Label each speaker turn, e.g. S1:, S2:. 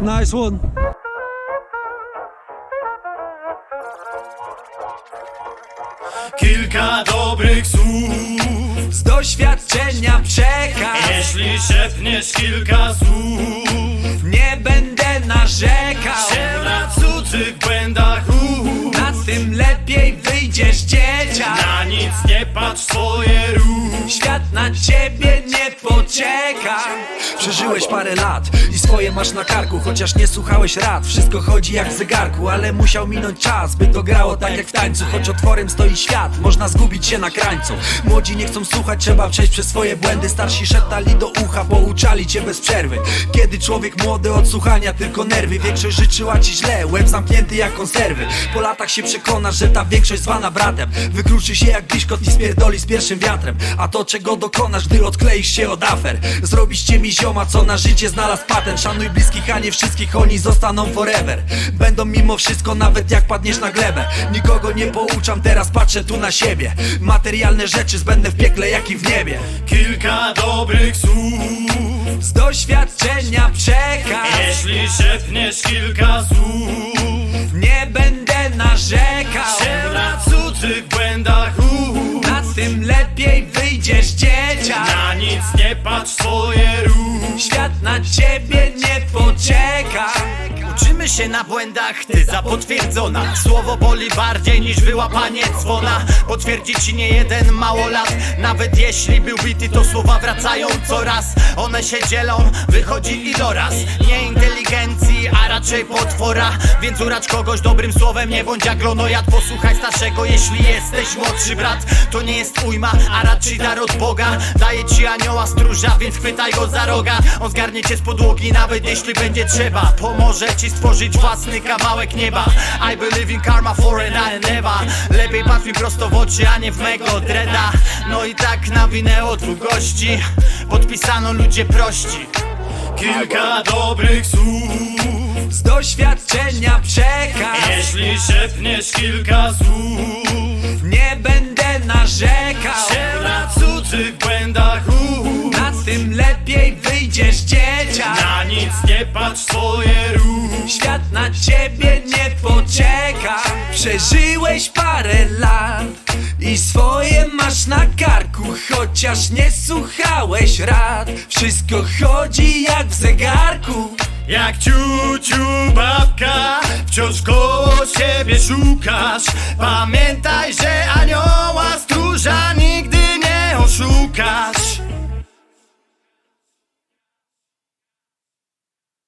S1: Nice one.
S2: Kilka dobrych słów
S3: Z doświadczenia przekaż.
S2: Jeśli szepniesz kilka słów
S3: Nie będę narzekał.
S2: Się na cudzych błędach ów
S3: Na tym lepiej wyjdziesz dzieciak.
S2: Na nic nie patrz swoje rób
S3: Świat na ciebie nie poczeka
S1: Przeżyłeś parę lat i swoje masz na karku Chociaż nie słuchałeś rad, wszystko chodzi jak w zegarku Ale musiał minąć czas, by to grało tak jak w tańcu. Choć otworem stoi świat, można zgubić się na krańcu. Młodzi nie chcą słuchać, trzeba przejść przez swoje błędy. Starsi szeptali do ucha, pouczali cię bez przerwy. Kiedy człowiek młody od słuchania tylko nerwy Większość życzyła ci źle, łeb zamknięty jak konserwy. Po latach się przekonasz, że ta większość zwana bratem. Wykruszy się jak bliszkot i spierdoli z pierwszym wiatrem. A to czego dokonasz, gdy odkleisz się od afer. Zrobisz cię mi zioma, co na życie znalazł patent? Szanuj bliskich, a nie wszystkich, oni zostaną forever. Będą mimo wszystko, nawet jak padniesz na glebę. Nikogo nie pouczam, teraz patrzę tu na siebie. Materialne rzeczy zbędne w piekle, jak i w niebie.
S2: Kilka dobrych słów.
S3: Z doświadczenia przekaż
S2: Jeśli szepniesz kilka słów.
S3: Nie będę narzekał.
S2: Się na cudzych błędach ów
S3: Na tym lepiej wyjdziesz dzieciak.
S2: Na nic nie patrz swoje rób
S4: Uczymy się na błędach, tyza potwierdzona Słowo boli bardziej niż wyłapanie dzwona Potwierdzi ci nie jeden małolat Nawet jeśli był bity, to słowa wracają coraz. One się dzielą, wychodzi iloraz Nie inteligencji, a raczej potwora. Więc uracz kogoś dobrym słowem, nie bądź jak glonojad Posłuchaj starszego, jeśli jesteś młodszy brat. To nie jest ujma, a raczej dar od Boga. Daje ci anioła stróża, więc chwytaj go za roga. On zgarnie cię z podłogi, nawet jeśli będzie trzeba. Pomoże ci stworzyć własny kawałek nieba. I believe in karma for an I Lepiej patrz mi prosto w oczy, a nie w mego dreda. No i tak nawinęło dwóch gości. Podpisano ludzie prości.
S2: Kilka dobrych słów
S3: Z doświadczenia przekaż
S2: Jeśli szepniesz kilka słów
S3: Nie będę narzekał.
S2: Się na cudzych błędach uf
S3: Na tym lepiej wyjdziesz dzieciak.
S2: Na nic nie patrz swoje rób
S3: Świat na ciebie nie poczeka. Przeżyłeś parę lat I swoje masz na karku Chociaż nie słuchałeś rad. Wszystko chodzi jak w zegarku
S2: Jak ciuciu babka Wciąż koło siebie szukasz. Pamiętaj, że anioła stróża nigdy nie oszukasz